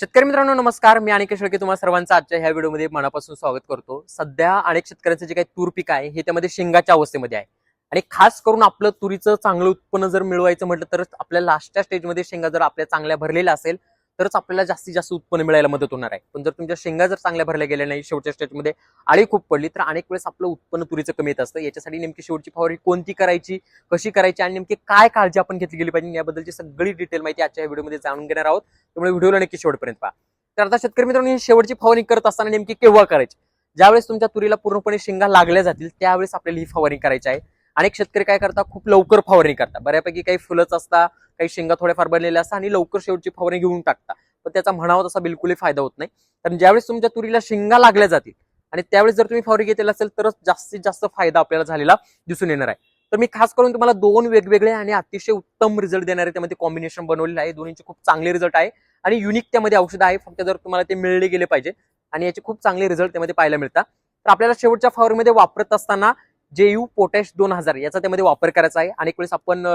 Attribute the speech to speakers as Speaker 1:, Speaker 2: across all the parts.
Speaker 1: शेतकरी मित्रांनो नमस्कार. मी अनेक शेळके तुम्हाला सर्वांचं आजच्या ह्या व्हिडिओमध्ये मनापासून स्वागत करतो. सध्या अनेक शेतकऱ्यांचं जे काही तूर पीक आहे हे त्यामध्ये शेंगाच्या अवस्थेमध्ये आहे. आणि खास करून आपलं तुरीचं चांगलं उत्पन्न जर मिळवायचं म्हटलं तर आपल्या लास्टच्या स्टेजमध्ये शेंगा जर आपल्या चांगल्या भरलेल्या असेल तरच आपल्याला जास्तीत जास्त उत्पन्न मिळायला मदत होणार आहे. पण जर तुमच्या शेंगा जर चांगल्या भरल्या गेल्या नाही शेवटच्या स्टेजमध्ये आळी खूप पडली तर अनेक वेळेस आपलं उत्पन्न तुरीचं कमी येत असतं. याच्यासाठी नेमकी शेवटची फवारणी कोणती करायची कशी करायची आणि नेमकी काय काळजी आपण घेतली गेली पाहिजे याबद्दलची सगळी डिटेल माहिती आजच्या व्हिडिओमध्ये जाणून घेणार आहोत. त्यामुळे व्हिडिओला नक्की शेवटपर्यंत पहा. तर आता शेतकरी मित्रांनो ही शेवटची फवारणी करत असताना नेमकी केव्हा करायची? ज्यावेळेस तुमच्या तुरीला पूर्णपणे शेंगा लागल्या जातील त्यावेळेस आपल्याला ही फवारणी करायची आहे. अनेक शेतकरी काय करतात? खूप लवकर फवारणी करतात. बऱ्यापैकी काही फुलंच असतात काही शेंगा थोड्याफार बनलेल्या असतात आणि लवकर शेवटची फवारणी घेऊन टाकतात. पण त्याचा म्हणावा तसा बिलकुलही फायदा होत नाही. कारण ज्यावेळेस तुमच्या तुरीला शेंगा लागल्या जातील आणि त्यावेळेस जर तुम्ही फवारणी घेतलेला असेल तरच जास्तीत जास्त फायदा आपल्याला झालेला दिसून येणार आहे. तर मी खास करून तुम्हाला दोन वेगवेगळे आणि अतिशय उत्तम रिझल्ट देणारे त्यामध्ये कॉम्बिनेशन बनवलेलं आहे. दोन्हीचे खूप चांगले रिझल्ट आहे. आणि युनिक त्यामध्ये औषध आहे. फक्त जर तुम्हाला ते मिळले गेले पाहिजे. आणि याचे खूप चांगले रिझल्ट त्यामध्ये पाहायला मिळतात. तर आपल्याला शेवटच्या फवारमध्ये वापरत असताना जे यू पोटॅश दोन हजार याचा त्यामध्ये वापर करायचा आहे. अनेक वेळेस आपण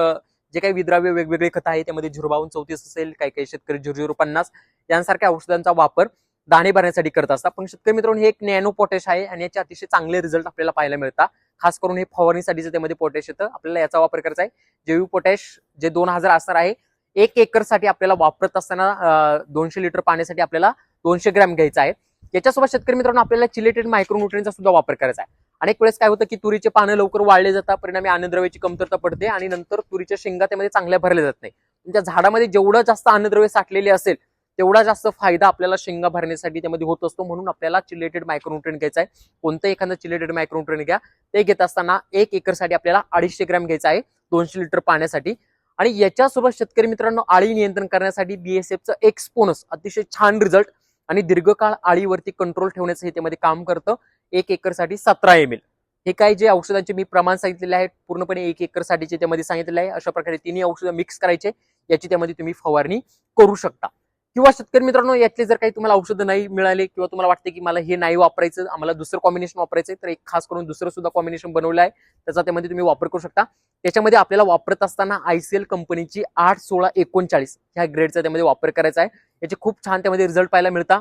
Speaker 1: जे काही विद्राव्य वेगवेगळे खत आहे त्यामध्ये झुरबावून चौतीस असेल काही काही शेतकरी झुरझुरू पन्नास यांसारख्या औषधांचा वापर दाणे भरण्यासाठी करत असतात. पण शेतकरी मित्रांनो हे एक नॅनो पोटॅश आहे आणि याचे अतिशय चांगले रिझल्ट आपल्याला पाहायला मिळतात. खास करून हे फवारणीसाठीचं त्यामध्ये पोटॅश येतं. आपल्याला याचा वापर करायचा आहे. जेयू पोटॅश जे दोन हजार असणार आहे एक एकरसाठी आपल्याला वापरत असताना दोनशे लिटर पाण्यासाठी आपल्याला दोनशे ग्रॅम घ्यायचा आहे. याच्यासोबत शेतकरी मित्रांनो आपल्याला चिलेटेड मायक्रोन्युट्रियनचा सुद्धा वापर करायचा आहे. अनेक वेळेस काय होतं की तुरीचे पानं लवकर वाढले जातात परिणामी अन्नद्रव्याची कमतरता पडते आणि नंतर तुरीच्या शेंगा त्यामध्ये चांगल्या भरल्या जात नाही. तुमच्या झाडामध्ये जेवढं जास्त अन्नद्रव्य साठलेले असेल तेवढा जास्त फायदा आपल्याला शेंगा भरण्यासाठी त्यामध्ये होत असतो. म्हणून आपल्याला चिलेटेड मायक्रोन्युट्रियन घ्यायचा आहे. कोणतं एखादं चिलेटेड मायक्रोन्युट्रियन घ्या. ते घेत असताना एक एकरसाठी आपल्याला अडीचशे ग्रॅम घ्यायचा आहे दोनशे लिटर पाण्यासाठी. आणि याच्यासोबत शेतकरी मित्रांनो आळी नियंत्रण करण्यासाठी बीएसएफचं एक्सपोनस अतिशय छान रिझल्ट आणि दीर्घकाळ आळीवरती कंट्रोल ठेवण्याचं हे त्यामध्ये काम करतं. एक एकरसाठी सतरा एम एल हे काही जे औषधांचे मी प्रमाण सांगितलेले आहे पूर्णपणे एक एकरसाठीचे त्यामध्ये सांगितलेले आहे. अशा प्रकारे तिन्ही औषधं मिक्स करायचे याची त्यामध्ये तुम्ही फवारणी करू शकता. किंवा शेतकरी मित्रांनो यातले जर काही तुम्हाला औषधं नाही मिळाले किंवा तुम्हाला वाटते की मला हे नाही वापरायचं आम्हाला दुसरं कॉम्बिनेशन वापरायचं तर एक खास करून दुसरं सुद्धा कॉम्बिनेशन बनवलं आहे. त्याचा त्यामध्ये तुम्ही वापर करू शकता. त्याच्यामध्ये आपल्याला वापरत असताना आयसीएल कंपनीची आठ सोळा एकोणचाळीस ह्या ग्रेडचा त्यामध्ये वापर करायचा आहे. याचे खूप छान त्यामध्ये रिझल्ट पाहायला मिळता.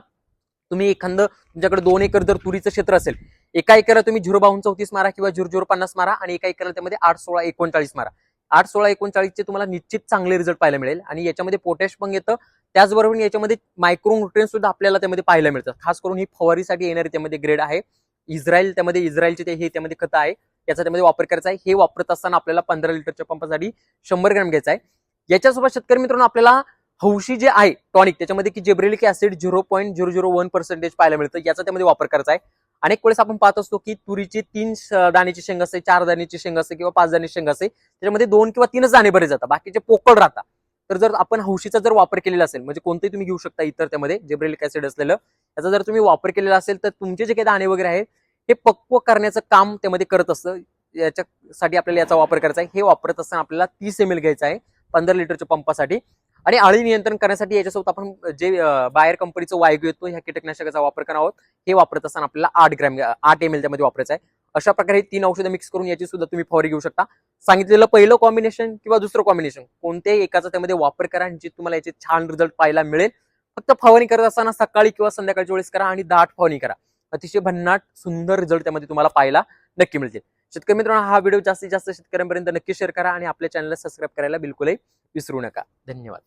Speaker 1: तुम्ही एखादं तुमच्याकडे दोन एकर जर तुरीचं क्षेत्र असेल एका एकरला तुम्ही झिरो चौतीस मारा किंवा झिरो झिरो पन्नास मारा आणि एका एकरला त्यामध्ये आठ सोळा एकोणचाळीस मारा. आठ सोळा एकोणचाळीसचे तुम्हाला निश्चित चांगले रिझल्ट पाहायला मिळेल. आणि याच्यामध्ये पोटॅश पण येतं. त्याचबरोबर याच्यामध्ये मायक्रोन्युट्रियन सुद्धा आपल्याला त्यामध्ये पाहायला मिळतात. खास करून ही फवारीसाठी येणारी त्यामध्ये ग्रेड आहे. इस्रायल त्यामध्ये इस्रायलचे ते हे त्यामध्ये खतं आहे. याचा त्यामध्ये वापर करायचा आहे. हे वापरत असताना आपल्याला पंधरा लिटरच्या पंपासाठी शंभर ग्रॅम घ्यायचा आहे. याच्यासोबत शेतकरी मित्रांनो आपल्याला हौशी जे आहे टॉनिक त्याच्यामध्ये की gibberellic acid zero point zero zero one percentage पाहायला मिळतं. याचा त्यामध्ये वापर करायचा आहे. अनेक वेळेस आपण पाहत असतो की तुरीची तीन दाण्याची शेंग असते चार दाण्याची शेंग असते किंवा पाच दाण्याची शेंग असते. त्याच्यामध्ये दोन किंवा तीनच दाणे बरे जातात. बाकीचे पोकळ राहतात. तर जर आपण हौशीचा जर वापर केलेला असेल म्हणजे कोणतेही तुम्ही घेऊ शकता इतर त्यामध्ये जेब्रेलिक ऍसिड असलेलं याचा जर तुम्ही वापर केलेला असेल तर तुमचे जे काही दाणे वगैरे आहेत हे पक्व करण्याचं काम त्यामध्ये करत असतं. याच्यासाठी आपल्याला याचा वापर करायचा आहे. हे वापरत असताना आपल्याला तीस एम एल घ्यायचा आहे पंधरा लिटरच्या पंपासाठी. आणि आळी नियंत्रण करण्यासाठी याच्यासोबत आपण जे बायर कंपनीचं वायगू येतो ह्या कीटकनाशकाचा वापर करणार आहोत हे वापरत असताना आपल्याला आठ ग्रॅम आठ एम एल त्यामध्ये वापरायचं आहे. अशा प्रकारे तीन औषधं मिक्स करून याची सुद्धा तुम्ही फवारी घेऊ शकता. सांगितलेलं पहिलं कॉम्बिनेशन किंवा दुसरं कॉम्बिनेशन कोणत्याही एकाचा त्यामध्ये वापर करा आणि जे तुम्हाला याचे छान रिझल्ट पाहायला मिळेल. फक्त फवारणी करत असताना सकाळी किंवा संध्याकाळच्या वेळेस करा आणि दाट फवारणी करा. अतिशय भन्नाट सुंदर रिझल्ट त्यामध्ये तुम्हाला पाहायला नक्की मिळतील. शेतकरी मित्रांनो हा व्हिडिओ जास्तीत जास्त शेतकऱ्यांपर्यंत नक्की शेअर करा आणि आपल्या चॅनलला सबस्क्राईब करायला बिलकुलही विसरू नका. धन्यवाद.